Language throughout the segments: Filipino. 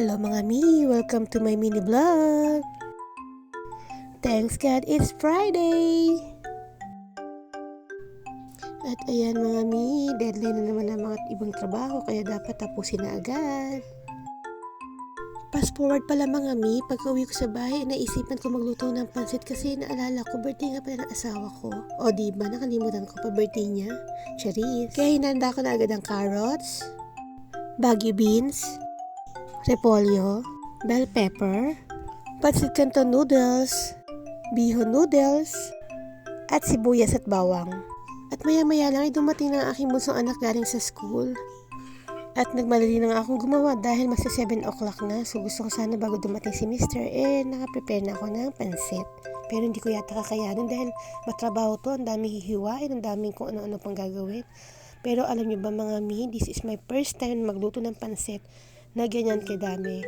mga mi! Welcome to my mini vlog! Thanks God, it's Friday! At ayan mga mi, deadline na naman ang mga ibang trabaho kaya dapat tapusin na agad. Fast forward pala mga mi, pagka uwi ko sa bahay, naisipan ko magluto ng pansit kasi naalala ko, birthday nga pala ng asawa ko. O diba, nakalimutan ko pa birthday niya. Charis. Kaya hinanda ko na agad ang carrots, baggy beans, repolyo, bell pepper, pancit canton noodles, bihon noodles, at sibuyas at bawang. At maya-maya lang ay dumating na aking bunsong anak galing sa school. At nagmadali na nga akong gumawa dahil magsa 7 o'clock na. So gusto ko sana bago dumating si Mr. eh nakaprepare na ako ng pansit. Pero hindi ko yata kakayanin dahil matrabaho to. Ang daming hihiwain, ang daming kung ano-ano pang gagawin. Pero alam niyo ba mga mi, this is my first time magluto ng pansit na ganyan kadami.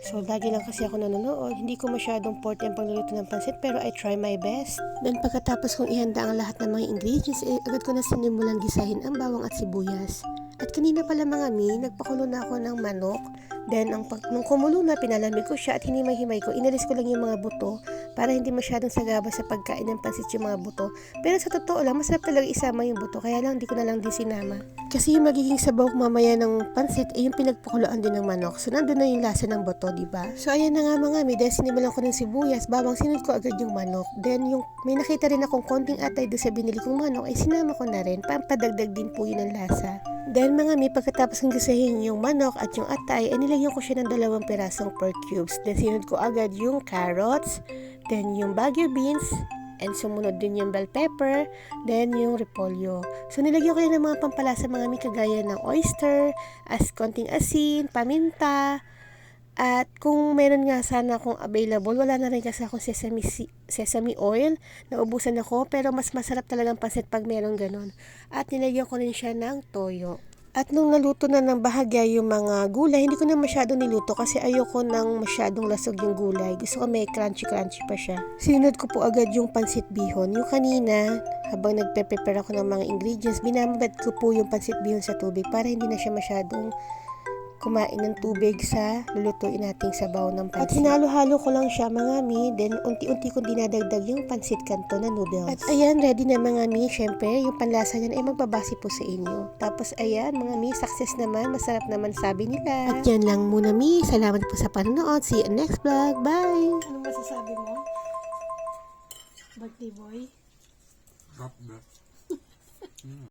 So, lagi lang kasi ako nanonood. Hindi ko masyadong forte ang pagluluto ng pansit pero I try my best. Then pagkatapos kong ihanda ang lahat ng mga ingredients, eh, agad ko na sinimulan gisahin ang bawang at sibuyas. At kanina pala mga mi, nagpakulo na ako ng manok. Then, ang pag, nung kumulo na, pinalamig ko siya at hinimay-himay ko. Inalis ko lang yung mga buto para hindi masyadong sagaba sa pagkain ng pansit yung mga buto. Pero sa totoo lang, masarap talaga isama yung buto. Kaya lang, hindi ko na lang din sinama. Kasi yung magiging sabaw mamaya ng pansit, eh yung pinagpakuloan din ng manok. So, nandun na yung lasa ng buto, di ba? So, ayan na nga mga mi. Dahil sinimulan ko ng sibuyas, babang sinunod ko agad yung manok. Then, yung may nakita rin akong konting atay doon sa binili kong manok, ay sinama ko na rin. Pampadagdag din po yun ng lasa. Then, mga mi, pagkatapos kong gasahin yung manok at yung atay, ay nilagyan ko siya ng dalawang pirasong pork cubes. Then, sinunod ko agad yung carrots, then yung baguio beans, and sumunod din yung bell pepper, then yung repolyo. So, nilagyan ko yan ng mga pampalasa mga mi kagaya ng oyster, as konting asin, paminta, at kung meron nga sana akong available, wala na rin kasi akong sesame, sesame oil. Naubusan ako, pero mas masarap talagang pansit pag meron ganun. At nilagyan ko rin siya ng toyo. At nung naluto na ng bahagya yung mga gulay, hindi ko na masyado niluto kasi ayoko nang masyadong lasog yung gulay. Gusto ko may crunchy-crunchy pa siya. Sinunod ko po agad yung pansit bihon. Yung kanina, habang nagpe-prepare ako ng mga ingredients, binabad ko po yung pansit bihon sa tubig para hindi na siya masyadong kumain ng tubig sa lulutuin nating sabaw ng pansit. At hinalo-halo ko lang siya mga mi, then unti-unti kong dinadagdag yung pansit kanto na noodles. At ayan, ready na mga mi. Syempre, yung panlasa niyan ay magbabase po sa inyo. Tapos ayan, mga mi, success naman. Masarap naman sabi nila. At yan lang muna mi. Salamat po sa panonood. See you next vlog. Bye! Ano masasabi mo? Birthday boy? Drop that.